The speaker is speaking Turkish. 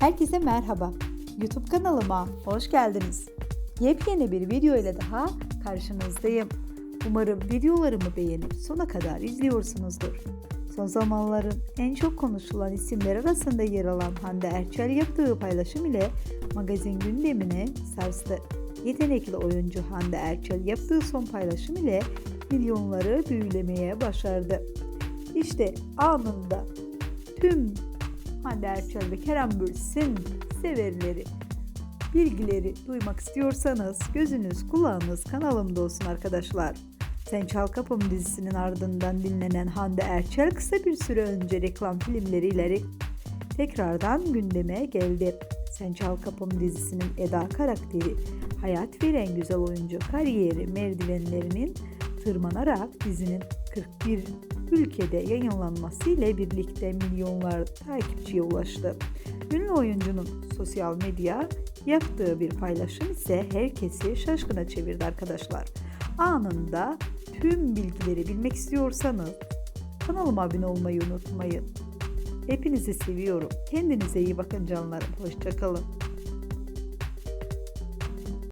Herkese merhaba. YouTube kanalıma hoş geldiniz. Yepyeni bir video ile daha karşınızdayım. Umarım videolarımı beğenip sona kadar izliyorsunuzdur. Son zamanların en çok konuşulan isimler arasında yer alan Hande Erçel yaptığı paylaşım ile magazin gündemini sarstı. Yetenekli oyuncu Hande Erçel yaptığı son paylaşım ile milyonları büyülemeye başardı. İşte anında tüm Hande Erçel ve Kerem Bürsin severleri bilgileri duymak istiyorsanız gözünüz kulağınız kanalımda olsun arkadaşlar. Sen Çal Kapım dizisinin ardından dinlenen Hande Erçel kısa bir süre önce reklam filmleriyle tekrardan gündeme geldi. Sen Çal Kapım dizisinin Eda karakteri hayat veren güzel oyuncu kariyeri merdivenlerinin tırmanarak dizinin 41 ülkede yayınlanması ile birlikte milyonlar takipçiye ulaştı. Ünlü oyuncunun sosyal medya yaptığı bir paylaşım ise herkesi şaşkına çevirdi arkadaşlar. Anında tüm bilgileri bilmek istiyorsanız kanalıma abone olmayı unutmayın. Hepinizi seviyorum. Kendinize iyi bakın canlarım. Hoşçakalın.